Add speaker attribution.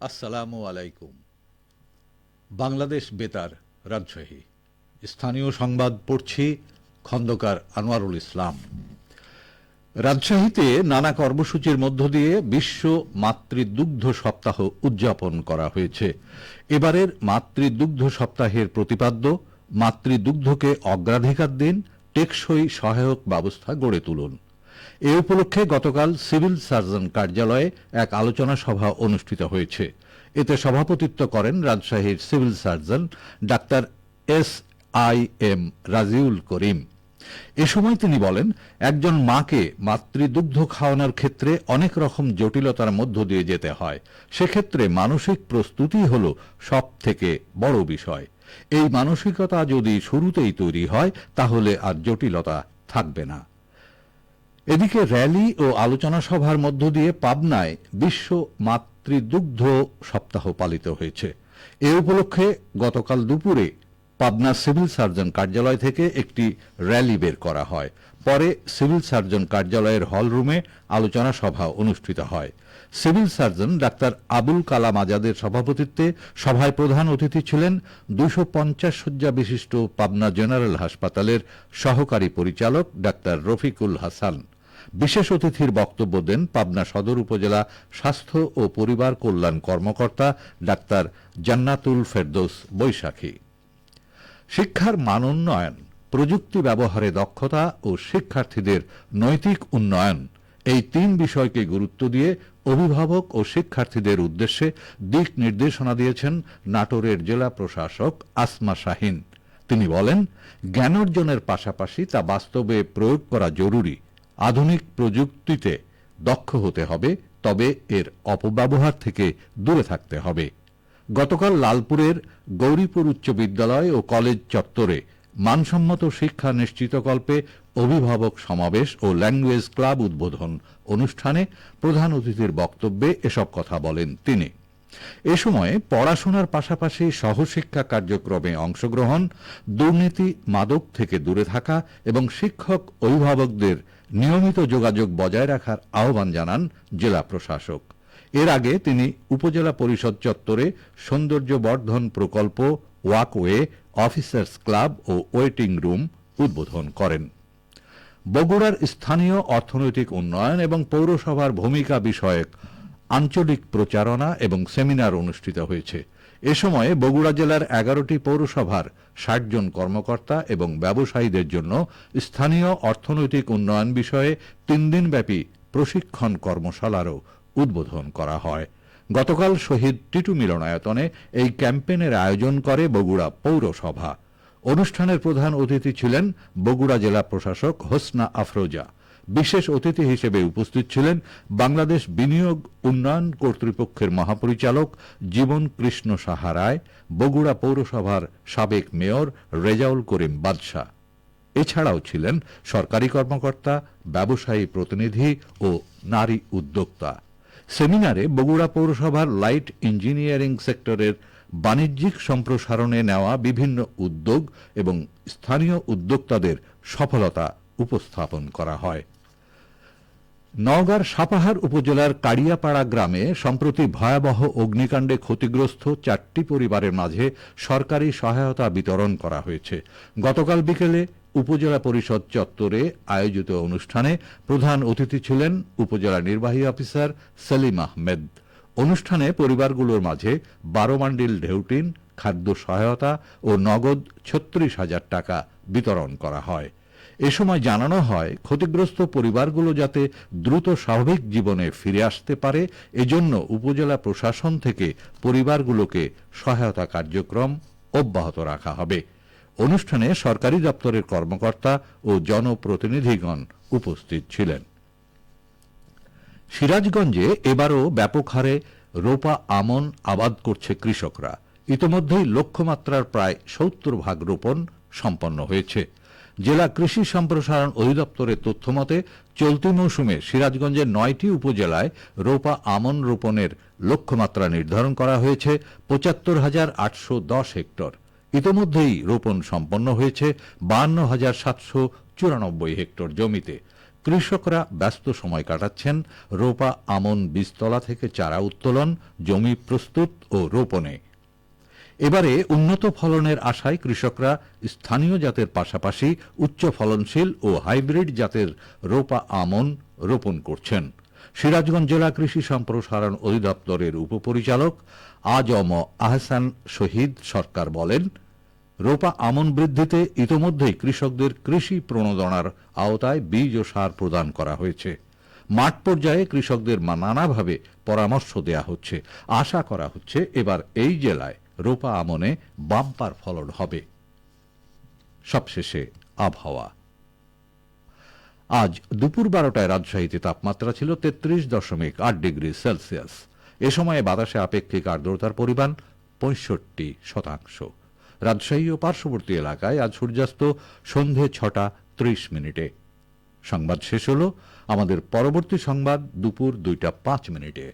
Speaker 1: আসসালামু আলাইকুম। বাংলাদেশ বেতার, রাজশাহী। স্থানীয় সংবাদ পড়ছি খন্দকার আনোয়ারুল ইসলাম। রাজশাহীতে নানা কর্মসূচির মধ্য দিয়ে বিশ্ব মাতৃদুগ্ধ সপ্তাহ উদযাপন করা হয়েছে। এবারের মাতৃদুগ্ধ সপ্তাহের প্রতিপাদ্য, মাতৃদুগ্ধকে অগ্রাধিকার দিন, টেকসই সহায়ক ব্যবস্থা গড়ে তুলুন। এ উপলক্ষে গতকাল সিভিল সার্জন কার্যালয়ে এক আলোচনা সভা অনুষ্ঠিত হয়েছে। এতে সভাপতিত্ব করেন রাজশাহীর civil surgeon doctor S I M Raziul Karim. এ সময় তিনি বলেন, একজন মাকে মাতৃদুগ্ধ খাওয়ানোর ক্ষেত্রে অনেক রকম জটিলতার মধ্য দিয়ে যেতে হয়। সেক্ষেত্রে মানসিক প্রস্তুতি হল সব থেকে বড় বিষয়। এই মানসিকতা যদি শুরুতেই তৈরি হয়, তাহলে আর জটিলতা থাকবে না। এদিকে র্যালি ও আলোচনা সভার মধ্য দিয়ে পাবনায় বিশ্ব মাতৃদুগ্ধ সপ্তাহ পালিত হয়েছে। এ উপলক্ষে গতকাল দুপুরে পাবনা সিভিল সার্জন কার্যালয় থেকে একটি র্যালি বের করা হয়। পরে সিভিল সার্জন কার্যালয়ের হলরুমে আলোচনা সভা অনুষ্ঠিত হয়। Civil surgeon doctor Abul Kalam আজাদের সভাপতিত্বে সভায় প্রধান অতিথি ছিলেন দুশো পঞ্চাশ শয্যা বিশিষ্ট পাবনা জেনারেল হাসপাতালের সহকারী পরিচালক ডাক্তার রফিকুল হাসান। বিশেষ অতিথির বক্তব্য দেন পাবনা সদর উপজেলা স্বাস্থ্য ও পরিবার কল্যাণ কর্মকর্তা ডাক্তার জান্নাতুল ফেরদৌস বৈশাখী। শিক্ষার মানোন্নয়ন প্রযুক্তি ব্যবহারে দক্ষতা ও শিক্ষার্থীদের নৈতিক উন্নয়ন এই তিন বিষয়কে গুরুত্ব দিয়ে অভিভাবক ও শিক্ষার্থীদের উদ্দেশ্যে দিক নির্দেশনা দিয়েছেন নাটোরের জেলা প্রশাসক আসমা শাহিন। তিনি বলেন, জ্ঞান অর্জনের পাশাপাশি তা বাস্তবে প্রয়োগ করা জরুরি। আধুনিক প্রযুক্তিতে দক্ষ হতে হবে, তবে এর অপব্যবহার থেকে দূরে থাকতে হবে। গতকাল লালপুরের গৌরীপুর উচ্চ বিদ্যালয় ও কলেজ চত্বরে মানসম্মত শিক্ষা নিশ্চিতকল্পে অভিভাবক সমাবেশ ও ল্যাঙ্গুয়েজ ক্লাব উদ্বোধন অনুষ্ঠানে প্রধান অতিথির বক্তব্যে এসব কথা বলেন তিনি। এ সময় পড়াশোনার পাশাপাশি সহশিক্ষা কার্যক্রমে অংশগ্রহণ, দুর্নীতি মাদক থেকে দূরে থাকা এবং শিক্ষক অভিভাবকদের নিয়মিত যোগাযোগ বজায় রাখার আহ্বান জানান জেলা প্রশাসক। এর আগে তিনি উপজেলা পরিষদ চত্বরে সৌন্দর্য বর্ধন প্রকল্প, ওয়াকওয়ে, অফিসার্স ক্লাব ও ওয়েটিং রুম উদ্বোধন করেন। বগুড়ার স্থানীয় অর্থনৈতিক উন্নয়ন এবং পৌরসভার ভূমিকা বিষয়ক আঞ্চলিক প্রচারণা এবং সেমিনার অনুষ্ঠিত হয়েছে। এ সময়ে বগুড়া জেলার এগারোটি পৌরসভার ষাট জন কর্মকর্তা এবং ব্যবসায়ীদের জন্য স্থানীয় অর্থনৈতিক উন্নয়ন বিষয়ে তিন দিনব্যাপী প্রশিক্ষণ কর্মশালারও উদ্বোধন করা হয়। গতকাল শহীদ টিটু মিলনায়তনে এই ক্যাম্পেনের আয়োজন করে বগুড়া পৌরসভা। অনুষ্ঠানের প্রধান অতিথি ছিলেন বগুড়া জেলা প্রশাসক হোসনা আফরোজা। বিশেষ অতিথি হিসেবে উপস্থিত ছিলেন বাংলাদেশ বিনিয়োগ উন্নয়ন কর্তৃপক্ষের মহাপরিচালক জীবন কৃষ্ণ সাহা রায়, বগুড়া পৌরসভার সাবেক মেয়র রেজাউল করিম বাদশাহ। এছাড়াও ছিলেন সরকারি কর্মকর্তা, ব্যবসায়ী প্রতিনিধি ও নারী উদ্যোক্তা। সেমিনারে বগুড়া পৌরসভার লাইট ইঞ্জিনিয়ারিং সেক্টরের বাণিজ্যিক সম্প্রসারণে নেওয়া বিভিন্ন উদ্যোগ এবং স্থানীয় উদ্যোক্তাদের সফলতা উপস্থাপন করা হয়। নওগাঁর সাপাহার উপজেলার কাড়িয়াপাড়া গ্রামে সম্প্রতি ভয়াবহ অগ্নিকাণ্ডে ক্ষতিগ্রস্ত চারটি পরিবারের মাঝে সরকারি সহায়তা বিতরণ করা হয়েছে। গতকাল বিকেলে উপজেলা পরিষদ চত্বরে আয়োজিত অনুষ্ঠানে প্রধান অতিথি ছিলেন উপজেলা নির্বাহী অফিসার সেলিম আহমেদ। অনুষ্ঠানে পরিবারগুলোর মাঝে বারো মান্ডিল ঢেউটিন, খাদ্য সহায়তা ও নগদ ছত্রিশ হাজার টাকা বিতরণ করা হয়। এ সময় জানানো হয়, ক্ষতিগ্রস্ত পরিবারগুলো যাতে দ্রুত স্বাভাবিক জীবনে ফিরে আসতে পারে, এজন্য উপজেলা প্রশাসন থেকে পরিবারগুলোকে সহায়তা কার্যক্রম অব্যাহত রাখা হবে। অনুষ্ঠানে সরকারি দপ্তরের কর্মকর্তা ও জনপ্রতিনিধিগণ উপস্থিত ছিলেন। সিরাজগঞ্জে এবারও ব্যাপক হারে রোপা আমন আবাদ করছে কৃষকরা। ইতোমধ্যেই লক্ষ্যমাত্রার প্রায় সত্তর ভাগ রোপণ সম্পন্ন হয়েছে। জেলা কৃষি সম্প্রসারণ অধিদপ্তরের তথ্যমতে চলতি মৌসুমে সিরাজগঞ্জের নয়টি উপজেলায় রোপা আমন রোপণের লক্ষ্যমাত্রা নির্ধারণ করা হয়েছে, পঁচাত্তর হাজার আটশো দশ হেক্টর। ইতোমধ্যেই রোপণ সম্পন্ন হয়েছে বান্ন হাজার সাতশো চুরানব্বই হেক্টর জমিতে। কৃষকরা ব্যস্ত সময় কাটাচ্ছেন রোপা আমন বীজতলা থেকে চারা উত্তোলন, জমি প্রস্তুত ও রোপণে। এবারে উন্নত ফলনের আশায় কৃষকরা স্থানীয় জাতের পাশাপাশি উচ্চ ফলনশীল ও হাইব্রিড জাতের রোপা আমন রোপণ করছেন। সিরাজগঞ্জ জেলা কৃষি সম্প্রসারণ অধিদপ্তরের উপপরিচালক আজম আহসান শহীদ সরকার বলেন, রোপা আমন বৃদ্ধিতে ইতোমধ্যেই কৃষকদের কৃষি প্রণোদনার আওতায় বীজ ও সার প্রদান করা হয়েছে। মাঠ পর্যায়ে কৃষকদের নানাভাবে পরামর্শ দেয়া হচ্ছে। আশা করা হচ্ছে এবার এই জেলায় রোপা আমনে বাম্পার ফলন হবে। সবশেষে আবহাওয়া। আজ দুপুর বারোটায় রাজশাহীতে তাপমাত্রা ছিল তেত্রিশ দশমিক আট ডিগ্রি সেলসিয়াস। এ সময়ে বাতাসে আপেক্ষিক আর্দ্রতার পরিমাণ পঁয়ষট্টি শতাংশ। রাজশাহী ও পার্শ্ববর্তী এলাকায় আজ সূর্যাস্ত সন্ধে ছটা ত্রিশ মিনিটে। সংবাদ শেষ হল আমাদের পরবর্তী সংবাদ দুপুর দুইটা পাঁচ মিনিটে।